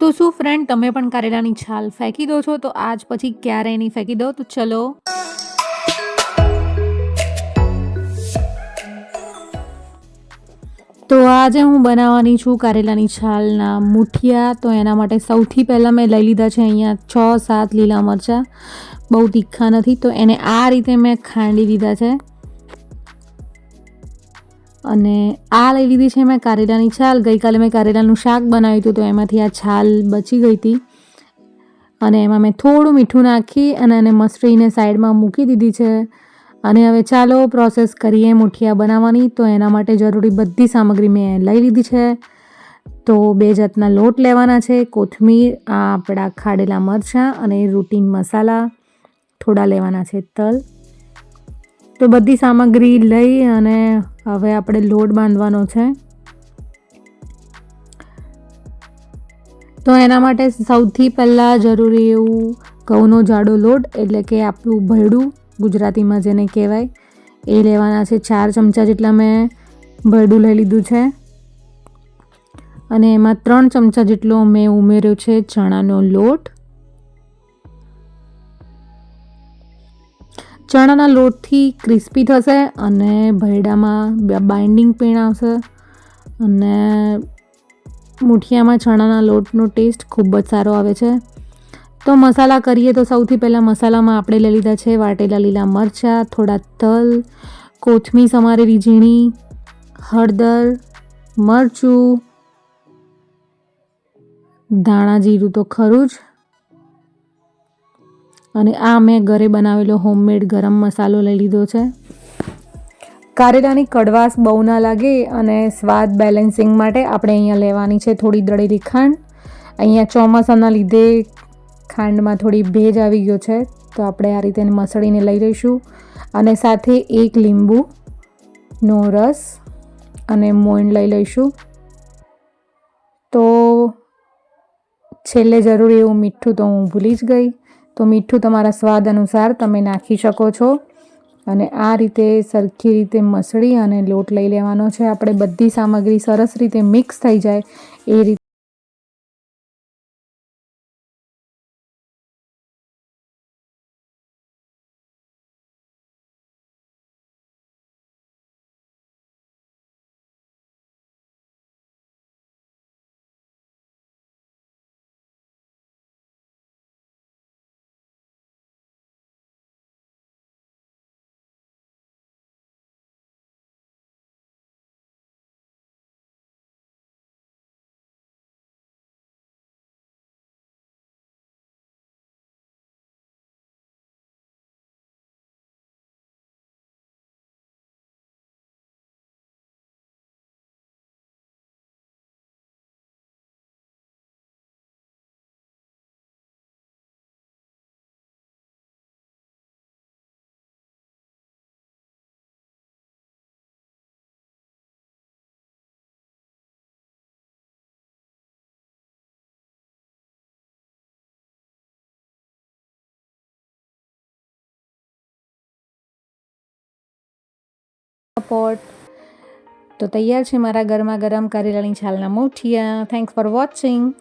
તો શું ફ્રેન્ડ તમે પણ કારેલાની છાલ ફેંકી દો છો? તો આજ પછી ક્યારેય નહીં ફેંકી દો? તો ચલો. તો આજે હું બનાવવાની છું કારેલાની છાલના મુઠિયા. તો એના માટે સૌથી પહેલાં મેં લઈ લીધા છે અહીંયા છ સાત લીલા મરચાં. બહુ તીખા નથી. તો એને આ રીતે મેં ખાંડી દીધા છે. અને આ લઈ લીધી છે, મેં કારેલાની છાલ, ગઈકાલે મેં કારેલાનું શાક બનાવ્યું હતું, તો એમાંથી આ છાલ બચી ગઈ હતી. અને એમાં મેં થોડું મીઠું નાખી અને એને મસરીને સાઈડમાં મૂકી દીધી છે. અને હવે ચાલો પ્રોસેસ કરીએ મુઠિયા બનાવવાની, તો એના માટે જરૂરી બધી સામગ્રી મેં લઈ લીધી છે. તો બે જાતના લોટ લેવાના છે, કોથમીર આ આપણા ખાડેલા મરચાં અને રૂટીન મસાલા. થોડા લેવાના છે તલ. તો બધી સામગ્રી લઈ અને હવે આપણે લોટ બાંધવાનો છે. તો એના માટે સૌથી પહેલાં જરૂરી એવું ઘઉંનો જાડો લોટ, એટલે કે આપણું ભરડું, ગુજરાતીમાં જેને કહેવાય, એ લેવાના છે ચાર ચમચા જેટલા મેં ભરડું લઈ લીધું છે. અને એમાં ત્રણ ચમચા જેટલો મેં ઉમેર્યો છે ચણાનો લોટ. ચણાના લોટથી ક્રિસ્પી થશે અને ભરડામાં બાઇન્ડિંગ પેણ આવશે. અને મુઠિયામાં ચણાના લોટનો ટેસ્ટ ખૂબ જ સારો આવે છે. તો મસાલા કરીએ તો સૌથી પહેલાં મસાલામાં આપણે લઈ લીધા છે વાટેલા લીલા મરચાં, થોડા તલ, કોથમીર સમારેલી ઝીણી, હળદર, મરચું, ધાણા જીરું તો ખરું જ. અને આ મેં ઘરે બનાવેલો હોમમેડ ગરમ મસાલો લઈ લીધો છે. કારેલાની કડવાશ બહુ ના લાગે અને સ્વાદ બેલેન્સિંગ માટે આપણે અહીંયા લેવાની છે થોડી દળેલી ખાંડ. અહીંયા ચોમાસાના લીધે ખાંડમાં થોડી ભેજ આવી ગયો છે, તો આપણે આ રીતે મસળીને લઈ લઈશું. અને સાથે એક લીંબુનો રસ અને મોઈન લઈ લઈશું. તો છેલ્લે જરૂરી એવું મીઠું તો હું ભૂલી જ ગઈ. તો મીઠું તમારા સ્વાદ અનુસાર તમે નાખી શકો છો. અને આ રીતે સરખી રીતે મસળી અને લોટ લઈ લેવાનો છે. આપણે બધી સામગ્રી સરસ રીતે મિક્સ થઈ જાય એ રીતે પોટ તો તૈયાર છે મારા ગરમા ગરમ કરેલાની છાલના મોઠિયા. Thanks for watching